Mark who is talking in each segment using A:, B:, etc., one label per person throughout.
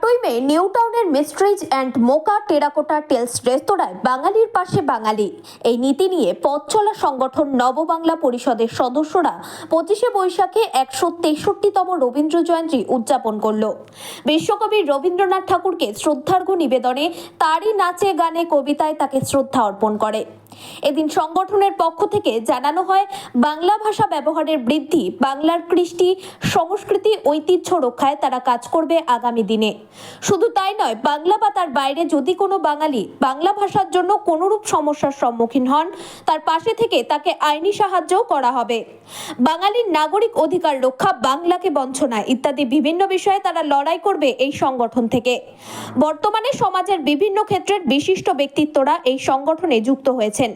A: আটই May new টাউনের Mysteries and Mocha Terracotta Tales রেস্তোরাঁয় বাঙালির পাশে বাঙালি। এই নীতি নিয়ে পথ চলা সংগঠন নববাংলা পরিষদের সদস্যরা পঁচিশে বৈশাখে একশো তেষট্টিতম রবীন্দ্র জয়ন্তী উদযাপন করল। বিশ্বকবি রবীন্দ্রনাথ ঠাকুরকে শ্রদ্ধার্ঘ্য নিবেদনে তারই নাচে গানে কবিতায় তাকে শ্রদ্ধা অর্পণ করে। এদিন সংগঠনের পক্ষ থেকে জানানো হয়, বাংলা ভাষা ব্যবহারের বৃদ্ধি, বাংলার কৃষ্টি, সংস্কৃতি, ঐতিহ্য রক্ষায় তারা কাজ করবে আগামী দিনে। শুধু তাই নয়, বাংলা বা তার বাইরে যদি কোনো বাঙালি বাংলা ভাষার জন্য কোনোরূপ সমস্যার সম্মুখীন হন, তার পাশে থেকে তাকে আইনি সাহায্যও করা হবে। বাঙালির নাগরিক অধিকার রক্ষা বাংলাকে বঞ্চনা ইত্যাদি বিভিন্ন বিষয়ে তারা লড়াই করবে এই সংগঠন থেকে। বর্তমানে সমাজের বিভিন্ন ক্ষেত্রের বিশিষ্ট ব্যক্তিত্বরা এই সংগঠনে যুক্ত হয়েছেন।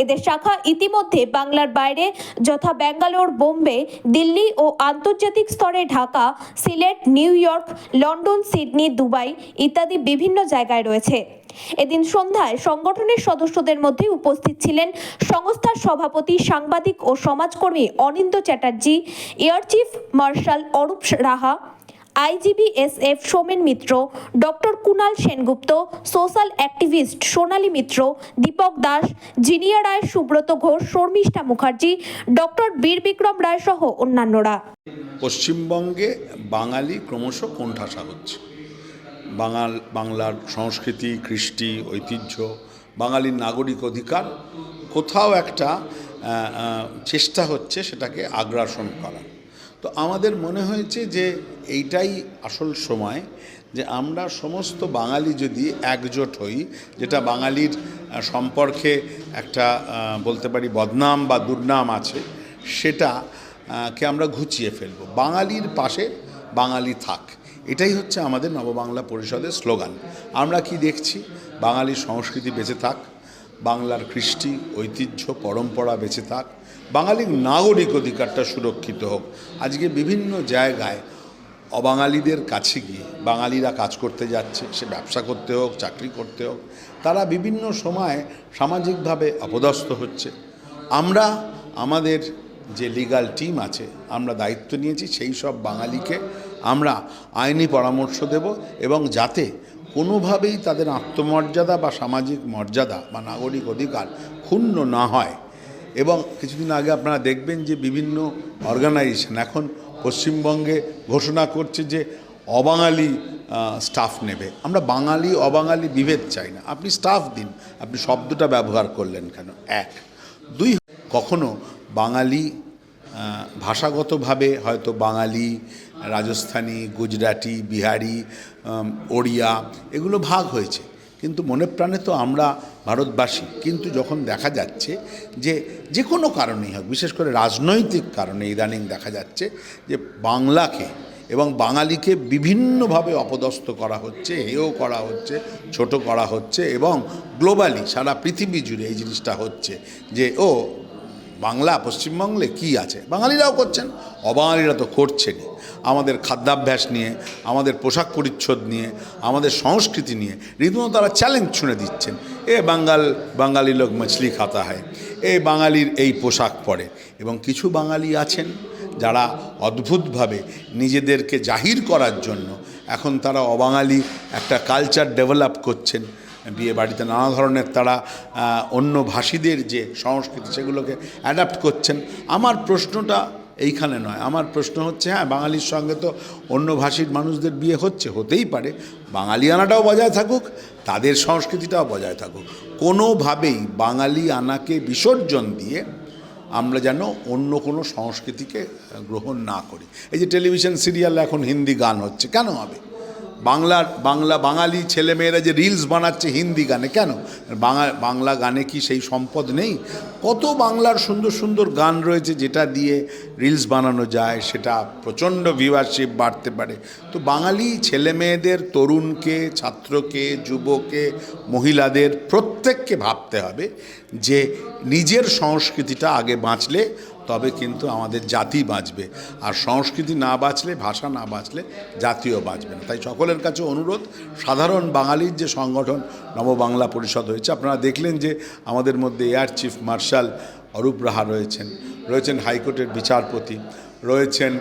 A: এদের শাখা ইতিমধ্যে বাংলার বাইরে যথা ব্যাঙ্গালোর, বোম্বে, দিল্লি ও আন্তর্জাতিক স্তরে Dhaka, Sylhet, New York, London, Sydney, Dubai ইত্যাদি বিভিন্ন জায়গায় রয়েছে। এদিন সন্ধ্যায় সংগঠনের সদস্যদের মধ্যে উপস্থিত ছিলেন সংস্থার সভাপতি, সাংবাদিক ও সমাজকর্মী Anindo Chatterjee, air chief marshal Arup Raha IG BSF Somen Mitra, doctor Kunal Sengupta, social activist Sonali Mitra, Dipak Das, Zinia Roy, Subrata Ghosh, Sharmistha Mukherjee, doctor Bir Bikram Roy সহ অন্যান্যরা।
B: পশ্চিমবঙ্গে বাঙালি ক্রমশ কোণঠাসা হচ্ছে। বাঙাল, বাংলার সংস্কৃতি, কৃষ্টি, ঐতিহ্য, বাঙালির নাগরিক অধিকার, কোথাও একটা চেষ্টা হচ্ছে সেটাকে আগ্রাসন করা তো আমাদের মনে হয়েছে যে এইটাই আসল সময় যে আমরা সমস্ত বাঙালি যদি একজোট হই, যেটা বাঙালির সম্পর্কে একটা বলতে পারি বদনাম বা দুর্নাম আছে, সেটা কে আমরা ঘুচিয়ে ফেলব। বাঙালির পাশে বাঙালি থাক। এটাই হচ্ছে আমাদের নববাংলা পরিষদের স্লোগান। আমরা কি দেখছি? বাঙালির সংস্কৃতি বেঁচে থাক, বাংলার কৃষ্টি, ঐতিহ্য, পরম্পরা বেঁচে থাক বাঙালির নাগরিক অধিকারটা সুরক্ষিত হোক। আজকে বিভিন্ন জায়গায় অবাঙালিদের কাছে গিয়ে বাঙালিরা কাজ করতে যাচ্ছে, সে ব্যবসা করতে হোক, চাকরি করতে হোক, তারা বিভিন্ন সময় সামাজিকভাবে অপদস্থ হচ্ছে। আমরা, আমাদের যে লিগাল টিম আছে, আমরা দায়িত্ব নিয়েছি, সেই সব বাঙালিকে আমরা আইনি পরামর্শ দেব এবং যাতে কোনোভাবেই তাদের আত্মমর্যাদা বা সামাজিক মর্যাদা বা নাগরিক অধিকার ক্ষুণ্ণ না হয়। এবং কিছুদিন আগে আপনারা দেখবেন যে বিভিন্ন অর্গানাইজেশন এখন পশ্চিমবঙ্গে ঘোষণা করছে যে অবাঙালি স্টাফ নেবে। আমরা বাঙালি, অবাঙালি বিভেদ চাই না। আপনি স্টাফ দিন। আপনি শব্দটা ব্যবহার করলেন কেন? এক। দুই, কখনো বাঙালি ভাষাগতভাবে হয়তো বাঙালি, রাজস্থানী, গুজরাটি, বিহারি ওড়িয়া, এগুলো ভাগ হয়েছে। কিন্তু মনে প্রাণে তো আমরা ভারতবাসী। কিন্তু যখন দেখা যাচ্ছে যে যে কোনো কারণেই হোক, বিশেষ করে রাজনৈতিক কারণে ইদানিং দেখা যাচ্ছে যে বাংলাকে এবং বাঙালিকে বিভিন্নভাবে অপদস্থ করা হচ্ছে, হেয় করা হচ্ছে, ছোট করা হচ্ছে এবং গ্লোবালি সারা পৃথিবী জুড়ে এই জিনিসটা হচ্ছে যে, ও বাংলা পশ্চিমবঙ্গে কি আছে? বাঙালিরাও করছেন, অবাঙালিরা তো করছেনই। আমাদের খাদ্যাভ্যাস নিয়ে, আমাদের পোশাক পরিচ্ছদ নিয়ে, আমাদের সংস্কৃতি নিয়ে, রীতিমতো তারা চ্যালেঞ্জ ছুঁড়ে দিচ্ছেন। এ বাঙ্গাল বাঙালি লোক মাছলি খাতা হয়। এ বাঙালির এই পোশাক পরে। এবং কিছু বাঙালি আছেন যারা অদ্ভুতভাবে নিজেদেরকে জাহির করার জন্য এখন তারা অবাঙালি একটা কালচার ডেভেলপ করছেন। বিয়ে বাড়িতে নানা ধরনের তারা অন্য ভাষীদের যে সংস্কৃতি, সেগুলোকে অ্যাডাপ্ট করছেন। আমার প্রশ্নটা এইখানে নয়। আমার প্রশ্ন হচ্ছে হ্যাঁ বাঙালির সঙ্গে তো অন্য ভাষীর মানুষদের বিয়ে হচ্ছে, হতেই পারে। বাঙালিয়ানাটাও বজায় থাকুক, তাদের সংস্কৃতিটাও বজায় থাকুক। কোনোভাবেই বাঙালি আনাকে বিসর্জন দিয়ে আমরা যেন অন্য কোনো সংস্কৃতিকে গ্রহণ না করি। এই যে টেলিভিশন, সিরিয়ালে এখন হিন্দি গান হচ্ছে, কেন হবে? বাংলার বাংলা বাঙালি ছেলেমেয়েরা যে রিলস বানাচ্ছে হিন্দি গানে, কেন? বাংলা বাংলা গানে কি সেই সম্পদ নেই? কত বাংলার সুন্দর সুন্দর গান রয়েছে যেটা দিয়ে রিলস বানানো যায়, সেটা প্রচণ্ড ভিউয়ারশিপ বাড়তে পারে। তো বাঙালি ছেলেমেয়েদের, তরুণকে, ছাত্রকে, যুবকে, মহিলাদের প্রত্যেককে ভাবতে হবে যে নিজের সংস্কৃতিটা আগে বাঁচলে তবে কিন্তু আমাদের জাতি বাঁচবে। আর সংস্কৃতি না বাঁচলে, ভাষা না বাঁচলে জাতীয় বাঁচবে না। তাই সকলের কাছে অনুরোধ, সাধারণ বাঙালির যে সংগঠন নববাংলা পরিষদ হয়েছে, আপনারা দেখলেন যে আমাদের মধ্যে air chief marshal Arup Raha রয়েছেন। রয়েছেন হাইকোর্টের বিচারপতি, রয়েছেন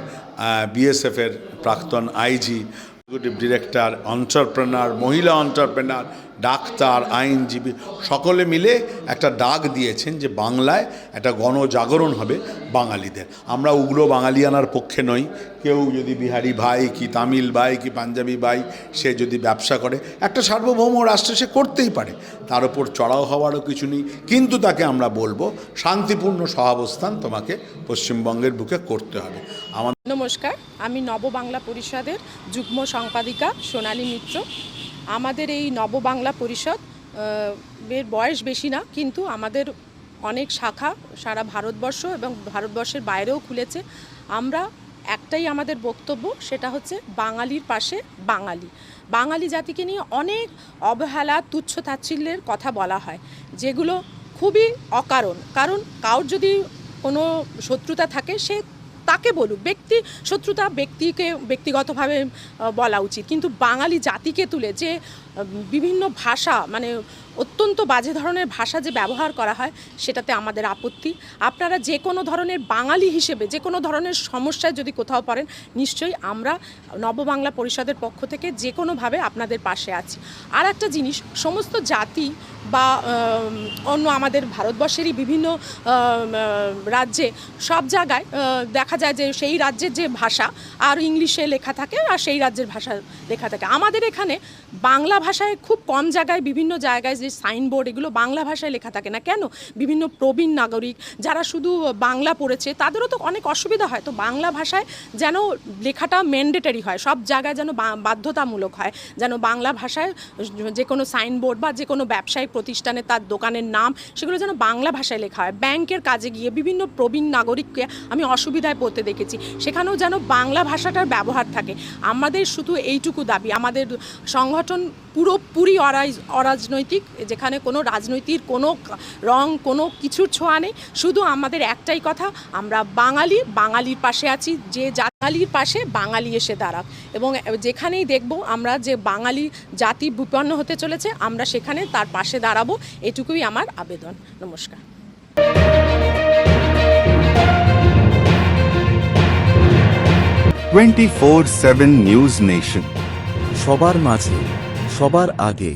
B: বিএসএফের প্রাক্তন আইজি এক্সিকিউটিভ ডিরেক্টর অন্টারপ্রেনার মহিলা অন্টারপ্রেনার ডাক্তার, আইনজীবী, সকলে মিলে একটা ডাক দিয়েছেন যে বাংলায় একটা গণজাগরণ হবে বাঙালিদের। আমরা উগ্র বাঙালিয়ানার পক্ষে নই। কেউ যদি বিহারি ভাই কি তামিল ভাই কি পাঞ্জাবি ভাই, সে যদি ব্যবসা করে, একটা সার্বভৌম রাষ্ট্রে সে করতেই পারে। তার উপর চড়াও হওয়ারও কিছু নেই। কিন্তু তাকে আমরা বলব, শান্তিপূর্ণ সহাবস্থান তোমাকে পশ্চিমবঙ্গের বুকে করতে হবে। আমাদের
C: নমস্কার, আমি নববাংলা পরিষদের যুগ্ম সম্পাদিকা সোনালী মিত্র। আমাদের এই নববাংলা পরিষদ এর বয়স বেশি না, কিন্তু আমাদের অনেক শাখা সারা ভারতবর্ষ এবং ভারতবর্ষের বাইরেও খুলেছে। আমরা একটাই আমাদের বক্তব্য, সেটা হচ্ছে বাঙালির পাশে বাঙালি। বাঙালি জাতিকে নিয়ে অনেক অবহেলা, তুচ্ছ তাচ্ছিল্যের কথা বলা হয়, যেগুলো খুবই অকারণ। কারণ কারোর যদি কোনো শত্রুতা থাকে, সে তাকে বলুক, ব্যক্তি, শত্রুতা ব্যক্তিকে ব্যক্তিগতভাবে বলা উচিত। কিন্তু বাঙালি জাতিকে তুলে যে বিভিন্ন ভাষা মানে অত্যন্ত বাজে ধরনের ভাষা যে ব্যবহার করা হয়, সেটাতে আমাদের আপত্তি। আপনারা যে কোনো ধরনের বাঙালি হিসেবে, যে কোনো ধরনের সমস্যায় যদি কোথাও পড়েন, নিশ্চয়ই আমরা নববাংলা পরিষদের পক্ষ থেকে যে কোনোভাবে আপনাদের পাশে আছি। আর একটা জিনিস, সমস্ত জাতি বা অন্য আমাদের ভারতবর্ষেরই বিভিন্ন রাজ্যে সব জায়গায় দেখা যায় যে সেই রাজ্যের যে ভাষা, আর ইংলিশে লেখা থাকে, আর সেই রাজ্যের ভাষা লেখা থাকে। আমাদের এখানে বাংলা ভাষায় খুব কম জায়গায় বিভিন্ন জায়গায় যে সাইনবোর্ড, এগুলো বাংলা ভাষায় লেখা থাকে না। কেন? বিভিন্ন প্রবীণ নাগরিক যারা শুধু বাংলা পড়েছে, তাদেরও তো অনেক অসুবিধা হয়। তো বাংলা ভাষায় যেন লেখাটা ম্যান্ডেটারি হয়, সব জায়গায় যেন বাধ্যতামূলক হয়, যেন বাংলা ভাষায় যে কোনো সাইনবোর্ড বা যে কোনো ব্যবসায়িক প্রতিষ্ঠানে তার দোকানের নাম, সেগুলো যেন বাংলা ভাষায় লেখা হয়। ব্যাংকের কাজে গিয়ে বিভিন্ন প্রবীণ নাগরিককে আমি অসুবিধায় পড়তে দেখেছি। সেখানেও যেন বাংলা ভাষাটার ব্যবহার থাকে। আমাদের শুধু এইটুকু দাবি, আমাদের সংগঠন পুরোপুরি অরাজ, অরাজনৈতিক, যেখানে কোনো রাজনৈতিক কোনো রং, কোনো কিছুর ছোঁয়া নেই। শুধু আমাদের একটাই কথা, আমরা বাঙালি, বাঙালির পাশে আছি, যে বাঙালির পাশে বাঙালি এসে দাঁড়াক। এবং যেখানেই দেখব আমরা যে বাঙালি জাতি বিপন্ন হতে চলেছে, আমরা সেখানে তার পাশে দাঁড়াবো। এটুকুই আমার আবেদন। নমস্কার।
D: Twenty four seven news nation.
E: সবার মাঝে সবার আগে